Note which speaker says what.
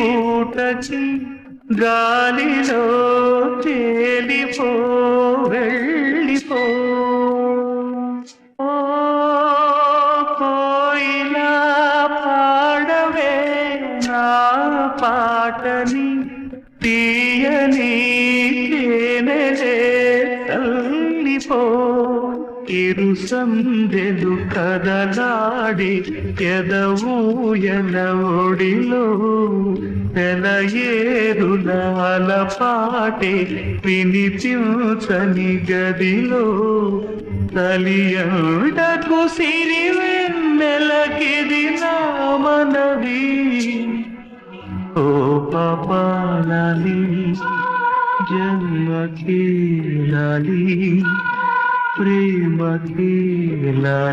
Speaker 1: పూటచి గాలిలో తేలిపో వెళ్ళిపో. కోయిలా పాడవే నా పాటని తీయని తేనెలే తల్లిపో. ఇరు సందెలు కదలాడి ఎదవూయల ఒడిలో తెలయేరుల పాటే వినిపించని గదిలో తలియండకు సిరి వెన్నెలకిది నా మనవి. ఓ పాపాలి జన్మకి లాలి ప్రేమకి లాలి